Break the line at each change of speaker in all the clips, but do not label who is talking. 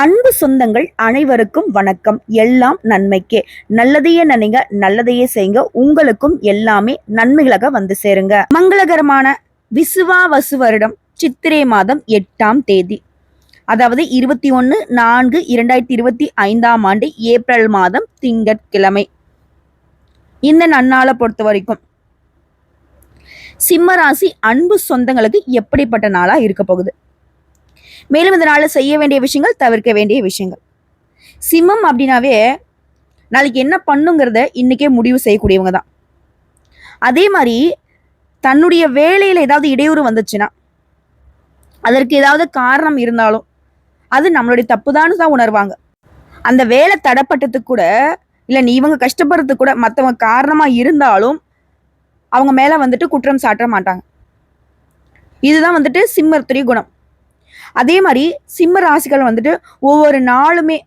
அன்பு சொந்தங்கள் அனைவருக்கும் வணக்கம். எல்லாம் நன்மைக்கே. நல்லதையே நினைங்க நல்லதையே செய்யுங்க. உங்களுக்கும் எல்லாமே நன்மைகளாக வந்து சேருங்க. மங்களகரமான விசுவாவசு வருடம் சித்திரை மாதம் எட்டாம் தேதி. அதாவது இருபத்தி ஒன்று நான்கு இரண்டாயிரத்தி இருபத்தி ஐந்தாம் ஆண்டு ஏப்ரல் மாதம் திங்கட்கிழமை. இந்த நன்னாளை பொறுத்த வரைக்கும். சிம்மராசி அன்பு சொந்தங்களுக்கு எப்படிப்பட்ட நாளாக இருக்க போகுது? மேலும் இதனால் செய்ய வேண்டிய விஷயங்கள் தவிர்க்க வேண்டிய விஷயங்கள். சிம்மம் அப்படின்னாவே நாளைக்கு என்ன பண்ணுங்கிறத இன்னைக்கே முடிவு செய்யக்கூடியவங்க தான். அதே மாதிரி தன்னுடைய வேலையில் ஏதாவது இடையூறு வந்துச்சுன்னா அதற்கு ஏதாவது காரணம் இருந்தாலும் அது நம்மளுடைய தப்பு தான் உணர்வாங்க. அந்த வேலை தடப்பட்டதுக்கு கூட இல்லை நீ இவங்க கஷ்டப்படுறதுக்கு கூட மற்றவங்க காரணமாக இருந்தாலும் அவங்க மேலே வந்துட்டு குற்றம் சாட்ட மாட்டாங்க. இதுதான் வந்துட்டு சிம்மத்துடைய குணம். அதே மாதிரி சிம்ம ராசிகள் வந்துட்டு ஒவ்வொரு நாளுமே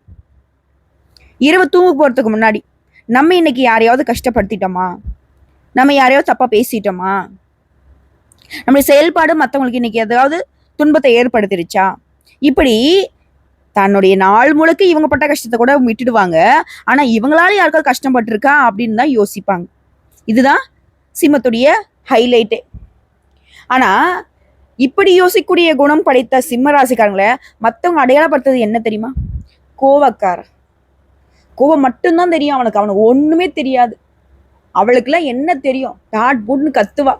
இரவு தூங்க போகிறதுக்கு முன்னாடி நம்ம இன்னைக்கு யாரையாவது கஷ்டப்படுத்திட்டோமா? நம்ம யாரையாவது தப்பாக பேசிட்டோமா? நம்மளுடைய செயல்பாடு மற்றவங்களுக்கு இன்னைக்கு ஏதாவது துன்பத்தை ஏற்படுத்திருச்சா? இப்படி தன்னுடைய நாள் முழுக்க இவங்க பட்ட கஷ்டத்தை கூட விட்டுடுவாங்க. ஆனால் இவங்களால யாருக்காவது கஷ்டப்பட்டிருக்கா அப்படின்னு தான் யோசிப்பாங்க. இதுதான் சிம்மத்துடைய ஹைலைட்டே ஆனால் இப்படி யோசிக்கக்கூடிய குணம் படைத்த சிம்ம ராசிக்காரங்களை மற்றவங்க அடையாளப்படுத்துறது என்ன தெரியுமா? கோவக்கார கோவம் மட்டும்தான் தெரியும் அவனுக்கு. அவனுக்கு ஒண்ணுமே தெரியாது. அவளுக்குலாம் என்ன தெரியும்? டாட் புட்னு கத்துவா.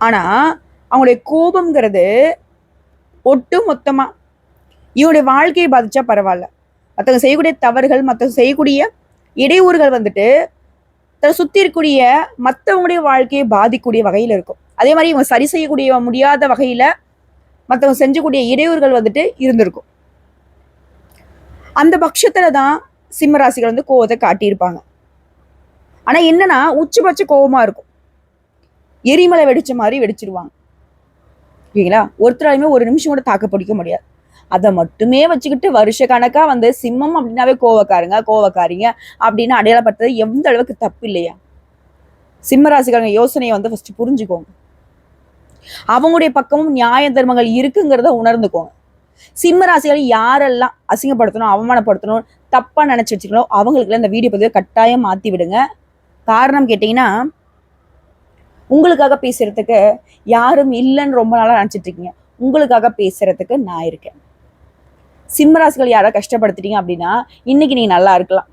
ஆனா அவங்களுடைய கோபம்ங்கிறது ஒட்டு மொத்தமாக இவனுடைய வாழ்க்கையை பாதிச்சா பரவாயில்ல. மற்றவங்க செய்யக்கூடிய தவறுகள் மற்றவங்க செய்யக்கூடிய இடையூறுகள் வந்துட்டு தன்னை சுத்தி இருக்கக்கூடிய மற்றவங்களுடைய வாழ்க்கையை பாதிக்கக்கூடிய வகையில் இருக்கும். அதே மாதிரி இவங்க சரி செய்யக்கூடிய முடியாத வகையில மற்றவங்க செஞ்சக்கூடிய இடையூறுகள் வந்துட்டு இருந்திருக்கும். அந்த பட்சத்தில் தான் சிம்மராசிகள் வந்து கோவத்தை காட்டியிருப்பாங்க. ஆனா என்னன்னா உச்சபட்ச கோவமா இருக்கும். எரிமலை வெடிச்ச மாதிரி வெடிச்சிருவாங்க. ஓகேங்களா ஒருத்தராலையுமே ஒரு நிமிஷம் கூட தாக்க பிடிக்க முடியாது. அதை மட்டுமே வச்சுக்கிட்டு வருஷ கணக்கா வந்து சிம்மம் அப்படின்னாவே கோவக்காரங்க கோவக்காரிங்க அப்படின்னு அடையாளப்படுத்துறது எந்த அளவுக்கு தப்பு இல்லையா? சிம்மராசிகள் யோசனையை வந்து ஃபர்ஸ்ட் புரிஞ்சுக்கோங்க. அவங்களுடைய பக்கமும் நியாய தர்மங்கள் இருக்குங்கிறத உணர்ந்துக்கோங்க. சிம்ம ராசிகளை யாரெல்லாம் அசிங்கப்படுத்தணும் அவமானப்படுத்தணும் தப்பா நினைச்சு வச்சுக்கணும் அவங்களுக்குலாம் இந்த வீடியோ பதிவை கட்டாயம் மாத்தி விடுங்க. காரணம் கேட்டீங்கன்னா உங்களுக்காக பேசுறதுக்கு யாரும் இல்லைன்னு ரொம்ப நாளா நினைச்சிட்டு இருக்கீங்க. உங்களுக்காக பேசுறதுக்கு நான் இருக்கேன். சிம்மராசிகள் யாரை கஷ்டப்படுத்திட்டீங்க அப்படின்னா இன்னைக்கு நீங்க நல்லா இருக்கலாம்.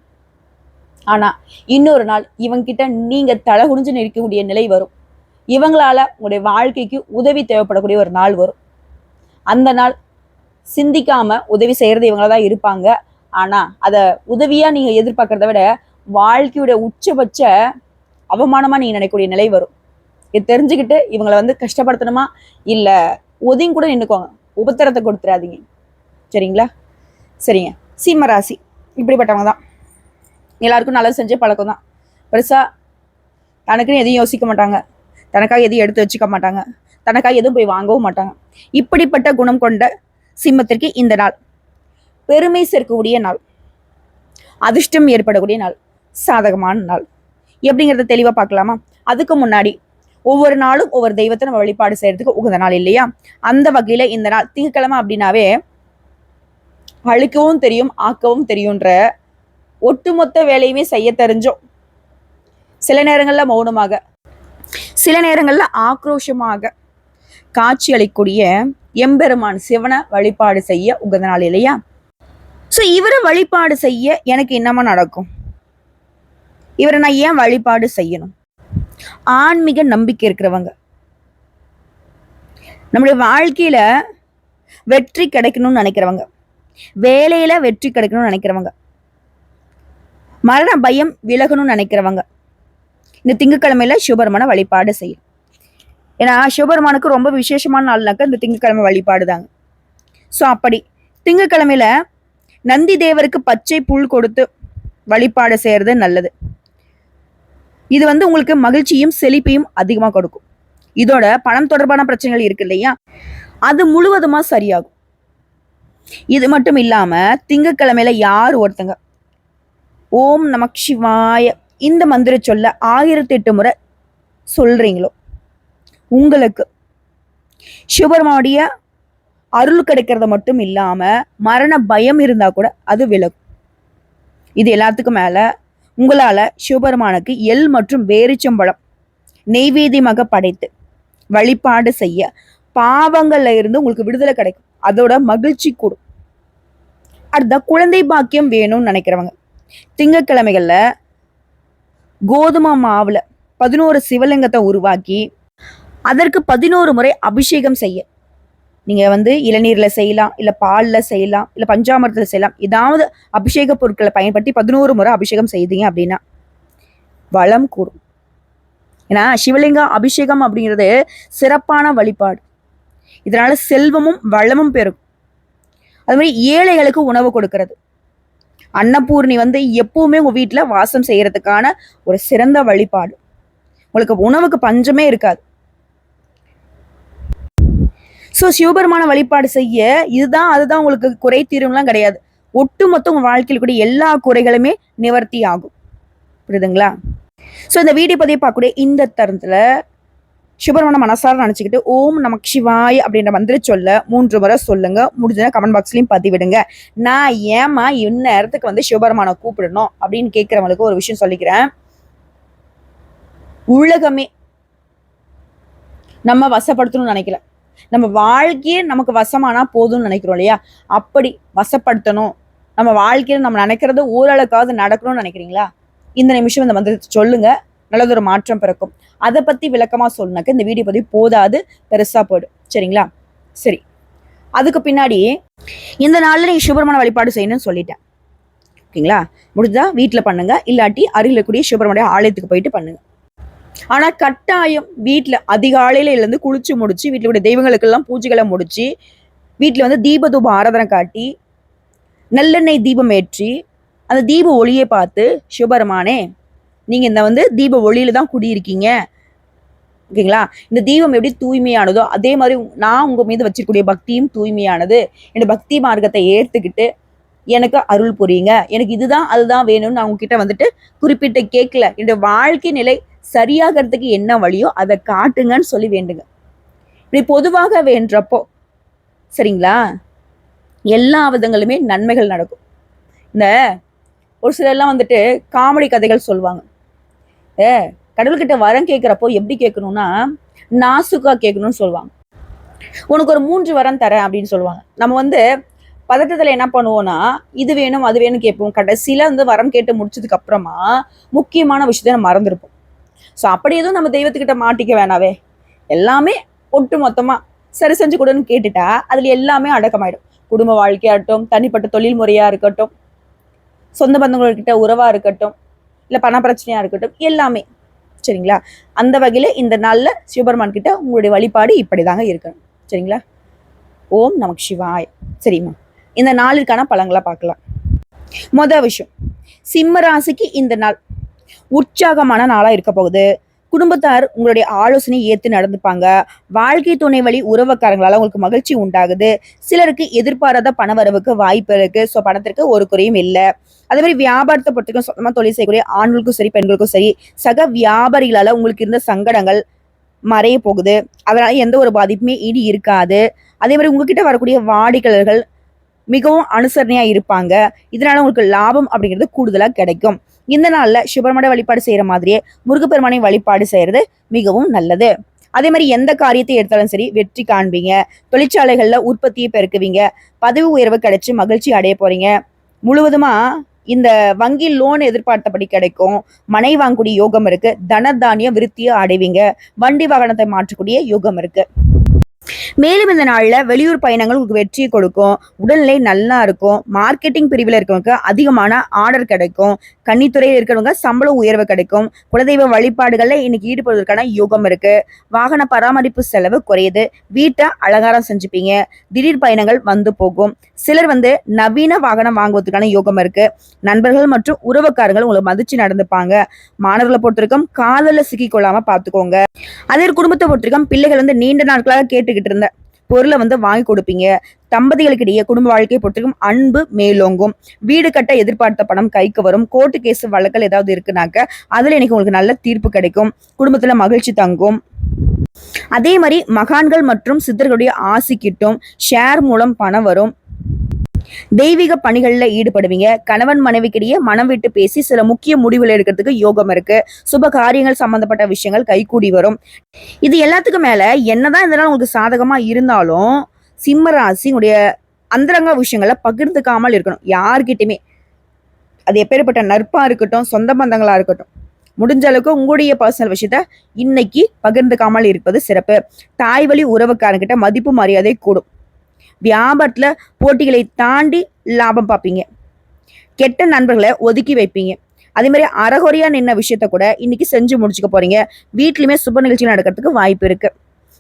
ஆனா இன்னொரு நாள் இவங்கிட்ட நீங்க தலை குனிஞ்சு நிற்கக்கூடிய நிலை வரும். இவங்களால உங்களுடைய வாழ்க்கைக்கு உதவி தேவைப்படக்கூடிய ஒரு நாள் வரும். அந்த நாள் சிந்திக்காம உதவி செய்யறது இவங்கள தான் இருப்பாங்க. ஆனா அதை உதவியா நீங்க எதிர்பார்க்கறத விட வாழ்க்கையுடைய உச்சபட்ச அவமானமா நீங்க நினைக்கக்கூடிய நிலை வரும். இது தெரிஞ்சுக்கிட்டு இவங்களை வந்து கஷ்டப்படுத்தணுமா? இல்ல ஒதுங்கி கூட நின்றுக்கோங்க உபத்திரத்தை கொடுத்துறாதீங்க. சரிங்களா? சரிங்க. சீம ராசி. இப்படிப்பட்டவங்க தான். எல்லாருக்கும் நல்லது செஞ்ச பழக்கம் தான். பெருசாக தனக்குன்னு எதையும் யோசிக்க மாட்டாங்க. தனக்காக எதையும் எடுத்து வச்சுக்க மாட்டாங்க. தனக்காக எதுவும் போய் வாங்கவும் மாட்டாங்க. இப்படிப்பட்ட குணம் கொண்ட சிம்மத்திற்கு இந்த நாள் பெருமை சேர்க்கக்கூடிய நாள். அதிர்ஷ்டம் ஏற்படக்கூடிய நாள். சாதகமான நாள். எப்படிங்கிறத தெளிவாக பார்க்கலாமா? அதுக்கு முன்னாடி ஒவ்வொரு நாளும் ஒவ்வொரு தெய்வத்தை நம்ம வழிபாடு செய்யறதுக்கு உகந்த நாள் இல்லையா? அந்த வகையில் இந்த நாள் திங்கக்கிழமை அப்படின்னாவே அழிக்கவும் தெரியும் ஆக்கவும் தெரியுன்ற ஒட்டுமொத்த வேலையுமே செய்ய தெரிஞ்சோம். சில நேரங்களில் மௌனமாக சில நேரங்கள்ல ஆக்ரோஷமாக காட்சி அளிக்கூடிய எம்பெருமான் சிவனை வழிபாடு செய்ய உகந்த நாள் இல்லையா? ஸோ இவரை வழிபாடு செய்ய எனக்கு என்னமா நடக்கும்? இவரை நான் ஏன் வழிபாடு செய்யணும்? ஆன்மீக நம்பிக்கை இருக்கிறவங்க. நம்முடைய வாழ்க்கையில வெற்றி கிடைக்கணும்னு நினைக்கிறவங்க. வேலையில வெற்றி கிடைக்கணும்னு நினைக்கிறவங்க. மரண பயம் விலகணும்னு நினைக்கிறவங்க. இந்த திங்கக்கிழமையில சிவபெருமான வழிபாடு செய்யும் ஏன்னா சிவபெருமானுக்கு ரொம்ப விசேஷமான நாள்னாக்க இந்த திங்கக்கிழமை வழிபாடு தாங்க ஸோ அப்படி திங்கக்கிழமையில நந்தி தேவருக்கு பச்சை புல் கொடுத்து வழிபாடு செய்யறது நல்லது. இது வந்து உங்களுக்கு மகிழ்ச்சியும் செழிப்பையும் அதிகமாக கொடுக்கும். இதோட பணம் தொடர்பான பிரச்சனைகள் இருக்கு இல்லையா? அது முழுவதுமா சரியாகும். இது மட்டும் இல்லாம திங்கக்கிழமையில யார் ஒருத்தங்க? ஓம் நமக் சிவாய இந்த மந்திர சொல்ல ஆயிரத்தி எட்டு முறை சொல்றீங்களோ? உங்களுக்கு. சிவபெருமானுடைய அருள் கிடைக்கிறது மட்டும் இல்லாம மரண பயம் இருந்தா கூட அது விலகும். இது எல்லாத்துக்கும் மேல உங்களால சிவபெருமானுக்கு எள் மற்றும் வேரிச்சம்பழம் நெய்வேதியமாக படைத்து வழிபாடு செய்ய பாவங்கள்ல இருந்து உங்களுக்கு விடுதலை கிடைக்கும். அதோட மகிழ்ச்சி கூடும். அடுத்த குழந்தை பாக்கியம் வேணும்னு நினைக்கிறவங்க. திங்கக்கிழமைகள்ல கோதுமை மாவுல பதினோரு சிவலிங்கத்தை உருவாக்கி அதற்கு பதினோரு முறை அபிஷேகம் செய்ய. நீங்கள் வந்து இளநீரில் செய்யலாம் இல்லை பாலில் செய்யலாம் இல்லை பஞ்சாமிரத்துல செய்யலாம். ஏதாவது அபிஷேக பொருட்களை பயன்படுத்தி பதினோரு முறை அபிஷேகம் செய்தீங்க அப்படின்னா வளம் கூடும். ஏன்னா சிவலிங்க அபிஷேகம் அப்படிங்கிறது சிறப்பான வழிபாடு. இதனால் செல்வமும் வளமும் பெருகும். அது மாதிரி ஏழைகளுக்கு உணவு கொடுக்கறது. அன்னபூர்ணி வந்து எப்பவுமே உங்க வீட்டுல வாசம் செய்யறதுக்கான ஒரு சிறந்த வழிபாடு. உங்களுக்கு உணவுக்கு பஞ்சமே இருக்காது. ஸோ சிவபெருமான வழிபாடு செய்ய இதுதான் அதுதான் உங்களுக்கு குறை தீரும்லாம் கிடையாது. ஒட்டுமொத்த உங்க வாழ்க்கையில் கூட எல்லா குறைகளுமே நிவர்த்தி ஆகும். புரியுதுங்களா? ஸோ இந்த வீடியோ பதிவை பார்க்கக்கூடிய இந்த தருணத்துல சிவபெருமான மனசார நினச்சிக்கிட்டு ஓம் நமக்கு சிவாய் அப்படின்ற மந்திர சொல்ல மூன்று முறை சொல்லுங்க. முடிஞ்சதுன்னா கமெண்ட் பாக்ஸ்லையும் பதிவிடுங்க. நான் ஏமா இந்நேரத்துக்கு வந்து சிவபெருமானை கூப்பிடணும் அப்படின்னு கேட்குறவங்களுக்கு ஒரு விஷயம் சொல்லிக்கிறேன். உலகமே நம்ம வசப்படுத்தணும்னு நினைக்கல. நம்ம வாழ்க்கையே நமக்கு வசமானா போதும்னு நினைக்கிறோம் இல்லையா? அப்படி வசப்படுத்தணும். நம்ம வாழ்க்கையில நம்ம நினைக்கிறது ஓரளவுக்காவது நடக்கணும்னு நினைக்கிறீங்களா? இந்த நிமிஷம் இந்த மந்திரத்தை சொல்லுங்க. நல்லதொரு மாற்றம் பிறக்கும். அதை பற்றி விளக்கமாக சொன்னாக்க இந்த வீடியோ பதிவு போதாது பெருசாக போயிடும். சரிங்களா? சரி. அதுக்கு பின்னாடி இந்த நாளில் நீங்கள் சுப்பிரமண வழிபாடு செய்யணும்னு சொல்லிட்டேன். ஓகேங்களா? முடிஞ்சா வீட்டில் பண்ணுங்கள் இல்லாட்டி அருகில் இருக்கக்கூடிய சுப்பிரமணிய ஆலயத்துக்கு போயிட்டு பண்ணுங்கள் ஆனால் கட்டாயம் வீட்டில் அதிகாலையில இருந்து குளிச்சு முடிச்சு வீட்டில் கூடிய தெய்வங்களுக்கெல்லாம் பூஜைகளை முடிச்சு வீட்டில் வந்து தீப தூப ஆராதனை காட்டி நல்லெண்ணெய் தீபம் ஏற்றி அந்த தீப ஒளியை பார்த்து சிவபெருமானே நீங்கள் இந்த வந்து தீப ஒளியில தான் குடியிருக்கீங்க. ஓகேங்களா? இந்த தீபம் எப்படி தூய்மையானதோ அதே மாதிரி நான் உங்கள் மீது வச்சிருக்கக்கூடிய பக்தியும் தூய்மையானது. என்னோட பக்தி மார்க்கத்தை ஏற்றுக்கிட்டு எனக்கு அருள் புரியுங்க. எனக்கு இதுதான் அதுதான் வேணும்னு நான் உங்ககிட்ட வந்துட்டு குறிப்பிட்டு கேட்கல. என்னோட வாழ்க்கை நிலை சரியாகிறதுக்கு என்ன வழியோ அதை காட்டுங்கன்னு சொல்லி வேண்டுங்க. இப்படி பொதுவாக வேண்டப்போ சரிங்களா? எல்லா விதங்களுமே நன்மைகள் நடக்கும். இந்த ஒரு சிலர்லாம் வந்துட்டு காமெடி கதைகள் சொல்லுவாங்க. கடவுள்கிட்ட வரம் கேட்குறப்போ எப்படி கேட்கணும்னா நாசுக்கா கேட்கணும்னு சொல்லுவாங்க. உனக்கு ஒரு மூன்று வரம் தரேன் அப்படின்னு சொல்லுவாங்க. நம்ம வந்து பதட்டத்தில் என்ன பண்ணுவோம்னா இது வேணும் அது வேணும் கேட்போம். கடைசியில் வந்து வரம் கேட்டு முடிச்சதுக்கு அப்புறமா முக்கியமான விஷயத்த நம்ம மறந்துருப்போம். ஸோ அப்படி எதுவும் நம்ம தெய்வத்துக்கிட்ட மாட்டிக்க வேணாவே. எல்லாமே ஒட்டு மொத்தமாக சரி செஞ்சு கொடுன்னு கேட்டுட்டா அதில் எல்லாமே அடக்கமாயிடும். குடும்ப வாழ்க்கையாகட்டும் தனிப்பட்ட தொழில் முறையாக இருக்கட்டும் சொந்த பந்தங்கள்கிட்ட உறவாக இருக்கட்டும் இல்லை பண பிரச்சனையாக இருக்கட்டும் எல்லாமே. சரிங்களா? அந்த வகையில் இந்த நாளில் சிவபெருமான் கிட்ட உங்களுடைய வழிபாடு இப்படி தாங்க இருக்கணும். சரிங்களா? ஓம் நமக்கு சிவாய். சரிம்மா. இந்த நாளிற்கான பழங்களை பார்க்கலாம். மொதல் விஷயம் சிம்ம ராசிக்கு இந்த நாள் உற்சாகமான நாளாக இருக்க போகுது. குடும்பத்தார் உங்களுடைய ஆலோசனை ஏற்று நடந்துப்பாங்க. வாழ்க்கை துணை வழி உறவுக்காரங்களால உங்களுக்கு மகிழ்ச்சி உண்டாகுது. சிலருக்கு எதிர்பாராத பணவரவுக்கு வாய்ப்பு இருக்கு. ஸோ பணத்திற்கு ஒரு குறையும் இல்லை. அதே மாதிரி வியாபாரத்தை பொறுத்தவரைக்கும் சொந்தமாக தொழில் செய்யக்கூடிய ஆண்களுக்கும் சரி பெண்களுக்கும் சரி சக வியாபாரிகளால உங்களுக்கு இருந்த சங்கடங்கள் மறைய போகுது. அதனால எந்த ஒரு பாதிப்புமே இனி இருக்காது. அதே மாதிரி உங்ககிட்ட வரக்கூடிய வாடிக்கையாளர்கள் மிகவும் அனுசரணையாக இருப்பாங்க. இதனால உங்களுக்கு லாபம் அப்படிங்கிறது கூடுதலாக கிடைக்கும். இந்த நாளில் சுப்பிரமணிய வழிபாடு செய்கிற மாதிரியே முருகப்பெருமானை வழிபாடு செய்கிறது மிகவும் நல்லது. அதே மாதிரி எந்த காரியத்தை எடுத்தாலும் சரி வெற்றி காண்பீங்க. தொழிற்சாலைகளில் உற்பத்தியை பெருக்குவீங்க. பதவி உயர்வு கிடைச்சி மகிழ்ச்சி அடைய போறீங்க. முழுவதுமா இந்த வங்கி லோன் எதிர்பார்த்தபடி கிடைக்கும். மனை வாங்கக்கூடிய யோகம் இருக்கு. தனதானிய விருத்தியை அடைவீங்க. வண்டி வாகனத்தை மாற்றக்கூடிய யோகம் இருக்கு. மேலும் இந்த நாளில் வெளியூர் பயணங்கள் உங்களுக்கு வெற்றியை கொடுக்கும். உடல்நிலை நல்லா இருக்கும். மார்க்கெட்டிங் பிரிவில் இருக்கவங்க அதிகமான ஆர்டர் கிடைக்கும். கன்னித்துறையில் இருக்கிறவங்க சம்பளம் உயர்வு கிடைக்கும். குலதெய்வ வழிபாடுகளில் இன்னைக்கு ஈடுபடுவதற்கான யோகம் இருக்கு. வாகன பராமரிப்பு செலவு குறையுது. வீட்டை அலங்காரம் செஞ்சுப்பீங்க. திடீர் பயணங்கள் வந்து போகும். சிலர் வந்து நவீன வாகனம் வாங்குவதற்கான யோகம் இருக்கு. நண்பர்கள் மற்றும் உறவுக்காரங்கள் உங்களை மதிச்சு நடந்துப்பாங்க. மாணவர்களை பொறுத்தவரைக்கும் காதலில் சிக்கிக்கொள்ளாம பார்த்துக்கோங்க. அதே குடும்பத்தை பொறுத்தவரைக்கும் பிள்ளைகள் வந்து நீண்ட நாட்களாக கேட்டு கேட்டுக்கிட்டு இருந்த பொருளை வந்து வாங்கி கொடுப்பீங்க. தம்பதிகளுக்கு இடையே குடும்ப வாழ்க்கையை பொறுத்திருக்கும் அன்பு மேலோங்கும். வீடு கட்ட எதிர்பார்த்த பணம் கைக்கு வரும். கோர்ட்டு கேஸ் வழக்கல் ஏதாவது இருக்குனாக்க அதுல எனக்கு உங்களுக்கு நல்ல தீர்ப்பு கிடைக்கும். குடும்பத்துல மகிழ்ச்சி தங்கும். அதே மாதிரி மகான்கள் மற்றும் சித்தர்களுடைய ஆசி கிட்டும். ஷேர் மூலம் பணம் வரும். தெய்வீக பணிகளில் ஈடுபடுவீங்க. கணவன் மனைவிக்கிடையே மனம் விட்டு பேசி சில முக்கிய முடிவுகள் எடுக்கிறதுக்கு யோகம் இருக்கு. சுப காரியங்கள் சம்பந்தப்பட்ட விஷயங்கள் கைகூடி வரும். இது எல்லாத்துக்கும் மேல என்னதான் இதெல்லாம் உங்களுக்கு சாதகமா இருந்தாலும் சிம்ம உடைய அந்தரங்க விஷயங்களை பகிர்ந்துக்காமல் இருக்கணும். யார்கிட்டயுமே. அது எப்பேற்பட்ட நற்பா இருக்கட்டும் சொந்த பந்தங்களா இருக்கட்டும். முடிஞ்ச அளவுக்கு உங்களுடைய பர்சனல் விஷயத்த இன்னைக்கு பகிர்ந்துக்காமல் இருப்பது சிறப்பு. தாய் வழி உறவுக்காரங்கிட்ட மதிப்பு மரியாதை கூடும். வியாபாரத்தில் போட்டிகளை தாண்டி லாபம் பார்ப்பீங்க. கெட்ட நண்பர்களை ஒதுக்கி வைப்பீங்க. அதே மாதிரி அறகுறையா நின்ன விஷயத்த கூட இன்னைக்கு செஞ்சு முடிச்சுக்க போறீங்க. வீட்லயுமே சுப நிகழ்ச்சி நடக்கிறதுக்கு வாய்ப்பு இருக்கு.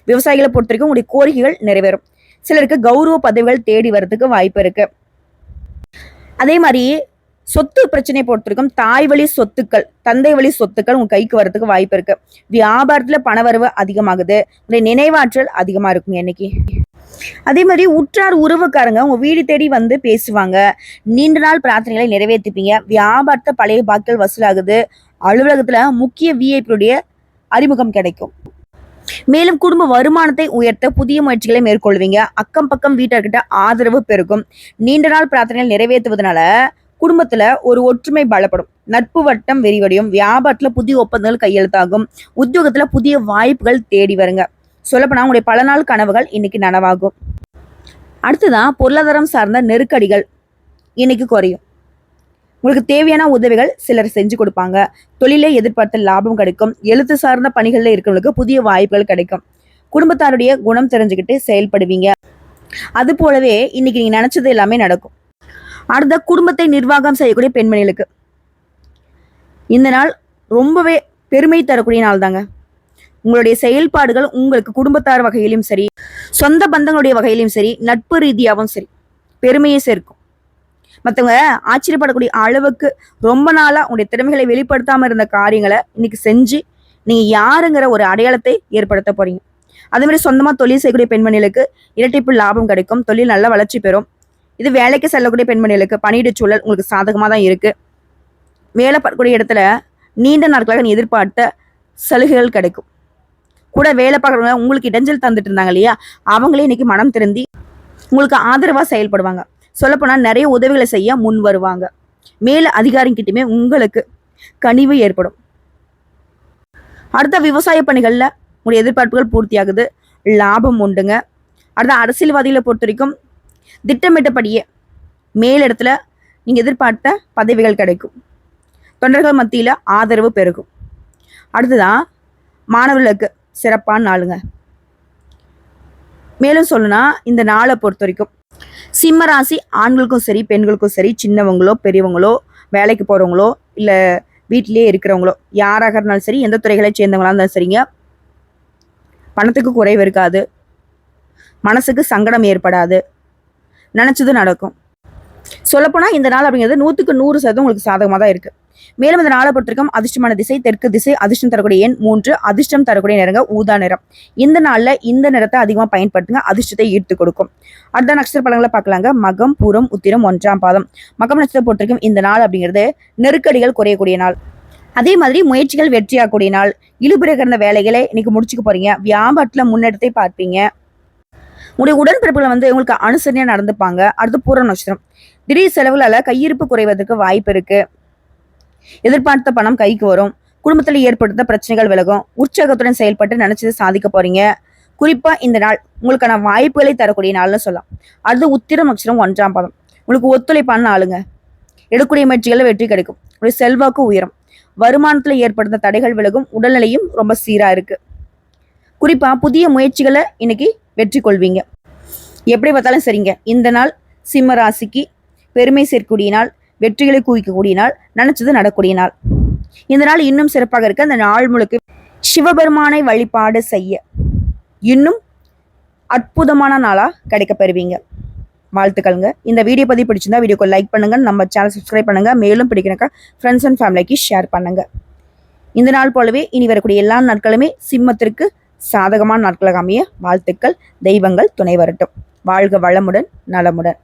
விவசாயிகளை பொறுத்த வரைக்கும் உங்களுடைய கோரிக்கைகள் நிறைவேறும். சிலருக்கு கௌரவ பதவிகள் தேடி வர்றதுக்கு வாய்ப்பு இருக்கு. அதே மாதிரி சொத்து பிரச்சனையை பொறுத்திருக்கும் தாய் வழி சொத்துக்கள் தந்தை வழி சொத்துக்கள் உங்க கைக்கு வரதுக்கு வாய்ப்பு இருக்கு. வியாபாரத்துல பணவரவு அதிகமாகுது. உங்களுடைய நினைவாற்றல் அதிகமா இருக்குங்க இன்னைக்கு. அதே மாதிரி உற்றார் உறவுக்காரங்க உங்க வீடு தேடி வந்து பேசுவாங்க. நீண்ட நாள் பிரார்த்தனைகளை நிறைவேற்றிப்பீங்க. வியாபாரத்தை பழைய பாக்கள் வசூலாகுது. அலுவலகத்துல முக்கிய விஐபியுடைய அறிமுகம் கிடைக்கும். மேலும் குடும்ப வருமானத்தை உயர்த்த புதிய முயற்சிகளை மேற்கொள்வீங்க. அக்கம் பக்கம் வீட்டார்கிட்ட ஆதரவு பெருகும். நீண்ட நாள் பிரார்த்தனைகள் நிறைவேற்றுவதனால குடும்பத்துல ஒரு ஒற்றுமை பலப்படும். நட்பு வட்டம் விரிவடையும். வியாபாரத்துல புதிய ஒப்பந்தங்கள் கையெழுத்தாகும். உத்தியோகத்துல புதிய வாய்ப்புகள் தேடி வருங்க. சொல்லப்போனால் உங்களுடைய பல நாள் கனவுகள் இன்னைக்கு நனவாகும். அடுத்ததான் பொருளாதாரம் சார்ந்த நெருக்கடிகள் இன்னைக்கு குறையும். உங்களுக்கு தேவையான உதவிகள் சிலர் செஞ்சு கொடுப்பாங்க. தொழிலை எதிர்பார்த்த லாபம் கிடைக்கும். எழுத்து சார்ந்த பணிகளில் இருக்கிறவங்களுக்கு புதிய வாய்ப்புகள் கிடைக்கும். குடும்பத்தாருடைய குணம் தெரிஞ்சுக்கிட்டு செயல்படுவீங்க. அது போலவே இன்னைக்கு நீங்க நினைச்சது எல்லாமே நடக்கும். அடுத்த குடும்பத்தை நிர்வாகம் செய்யக்கூடிய பெண்மணிகளுக்கு. இந்த நாள் ரொம்பவே பெருமை தரக்கூடிய நாள் தாங்க உங்களுடைய செயல்பாடுகள் உங்களுக்கு குடும்பத்தார் வகையிலும் சரி சொந்த பந்தங்களுடைய வகையிலும் சரி நட்பு ரீதியாகவும் சரி பெருமையை சேர்க்கும். மற்றவங்க ஆச்சரியப்படக்கூடிய அளவுக்கு ரொம்ப நாளாக உங்களுடைய திறமைகளை வெளிப்படுத்தாமல் இருந்த காரியங்களை இன்னைக்கு செஞ்சு நீங்கள் யாருங்கிற ஒரு அடையாளத்தை ஏற்படுத்த போறீங்க. அதே மாதிரி தொழில் செய்யக்கூடிய பெண்மணிகளுக்கு இரட்டிப்பு லாபம் கிடைக்கும். தொழில் நல்ல வளர்ச்சி பெறும். இது வேலைக்கு செல்லக்கூடிய பெண்மணிகளுக்கு பணியிட சூழல் உங்களுக்கு சாதகமாக தான் இருக்குது வேலை பார்க்கக்கூடிய இடத்துல நீண்ட நாட்களாக நீ எதிர்பார்த்த சலுகைகள் கிடைக்கும். கூட வேலை பார்க்குறவங்க உங்களுக்கு இடைஞ்சல் தந்துட்டு இருந்தாங்க இல்லையா? அவங்களே இன்னைக்கு மனம் திருந்தி உங்களுக்கு ஆதரவாக செயல்படுவாங்க. சொல்லப்போனால் நிறைய உதவிகளை செய்ய முன் வருவாங்க. மேல அதிகாரிகிட்டயுமே உங்களுக்கு கனிவு ஏற்படும். அடுத்த விவசாய பணிகளில் உங்களுடைய எதிர்பார்ப்புகள் பூர்த்தியாகுது. லாபம் உண்டுங்க. அடுத்த அரசியல்வாதிகளை பொறுத்த வரைக்கும் திட்டமிட்டபடியே மேலிடத்துல நீங்கள் எதிர்பார்த்த பதவிகள் கிடைக்கும். தொண்டர்கள் மத்தியில் ஆதரவு பெருகும். அடுத்ததான் மாணவர்களுக்கு சிறப்பான நாளுங்க. மேலும் சொல்லணும்னா இந்த நாளை பொறுத்த வரைக்கும் சிம்ம ராசி ஆண்களுக்கும் சரி பெண்களுக்கும் சரி சின்னவங்களோ பெரியவங்களோ வேலைக்கு போகிறவங்களோ இல்லை வீட்டிலேயே இருக்கிறவங்களோ யாராக இருந்தாலும் சரி எந்த துறைகளை சேர்ந்தவங்களா இருந்தாலும் சரிங்க பணத்துக்கு குறைவு இருக்காது. மனசுக்கு சங்கடம் ஏற்படாது. நினச்சது நடக்கும். சொல்லப்போனால் இந்த நாள் அப்படிங்கிறது நூற்றுக்கு நூறு சதவீதம் உங்களுக்கு சாதகமாக தான் இருக்குது மேலும் இந்த நாளை பொறுத்திருக்கும் அதிர்ஷ்டமான திசை தெற்கு திசை அதிர்ஷ்டம் தரக்கூடிய எண் மூன்று அதிர்ஷ்டம் தரக்கூடிய நிறங்க ஊதா நிறம். இந்த நாளில் இந்த நிறத்தை அதிகமாக பயன்படுத்துங்க அதிர்ஷ்டத்தை ஈர்த்து கொடுக்கும். அடுத்த நட்சத்திர பழங்களை பார்க்கலாங்க. மகம் பூரம் உத்திரம் ஒன்றாம் பாதம். மகம் நட்சத்திரம் பொறுத்திருக்கும் இந்த நாள் அப்படிங்கிறது நெருக்கடிகள் குறையக்கூடிய நாள். அதே மாதிரி முயற்சிகள் வெற்றியாகக்கூடிய நாள். இழுபுற கிடந்த வேலைகளை இன்னைக்கு முடிச்சுக்க போறீங்க. வியாபாரத்தில் முன்னெடுத்தே பார்ப்பீங்க. உங்களுடைய உடன்பிறப்புகளை வந்து உங்களுக்கு அனுசரணையாக நடந்துப்பாங்க. அடுத்து பூர நட்சத்திரம். திடீர் செலவுகளால் கையிருப்பு குறைவதற்கு வாய்ப்பு இருக்குது எதிர்பார்த்த பணம் கைக்கு வரும். குடும்பத்தில் ஏற்படுத்த பிரச்சனைகள் விலகும். உற்சாகத்துடன் செயல்பட்டு நினைச்சது சாதிக்க போறீங்க. குறிப்பா இந்த நாள் உங்களுக்கான வாய்ப்புகளை தரக்கூடிய நாள்னு சொல்லலாம். அடுத்து உத்திரம் அக்ஷரம் ஒன்றாம் பதம். உங்களுக்கு ஒத்துழைப்பான ஆளுங்க எடுக்கக்கூடிய முயற்சிகளில் வெற்றி கிடைக்கும். உங்களுடைய செல்வாக்கு உயரும். வருமானத்தில் ஏற்படுத்த தடைகள் விலகும். உடல்நிலையும் ரொம்ப சீரா இருக்கு. குறிப்பா புதிய முயற்சிகளை இன்னைக்கு வெற்றி கொள்வீங்க. எப்படி பார்த்தாலும் சரிங்க. இந்த நாள் சிம்ம ராசிக்கு பெருமை சேர்க்கக்கூடிய நாள். வெற்றிகளை குவிக்கக்கூடிய நாள் நினைச்சது நடக்கூடிய நாள். இந்த நாள் இன்னும் சிறப்பாக இருக்க அந்த நாள் முழுக்க சிவபெருமானை வழிபாடு செய்ய இன்னும் அற்புதமான நாளா கிடைக்க பெறுவீங்க. வாழ்த்துக்கள்ங்க. இந்த வீடியோ பதிவு பிடிச்சிருந்தா வீடியோக்கு லைக் பண்ணுங்க. நம்ம சேனல் சப்ஸ்கிரைப் பண்ணுங்க. மேலும் பிடிக்கிறக்கா ஃப்ரெண்ட்ஸ் அண்ட் ஃபேமிலிக்கு ஷேர் பண்ணுங்க. இந்த நாள் போலவே இனி வரக்கூடிய எல்லா நாட்களுமே சிம்மத்திற்கு சாதகமான நாட்களாக அமைய வாழ்த்துக்கள் தெய்வங்கள் துணை வரட்டும். வாழ்க வளமுடன் நலமுடன்.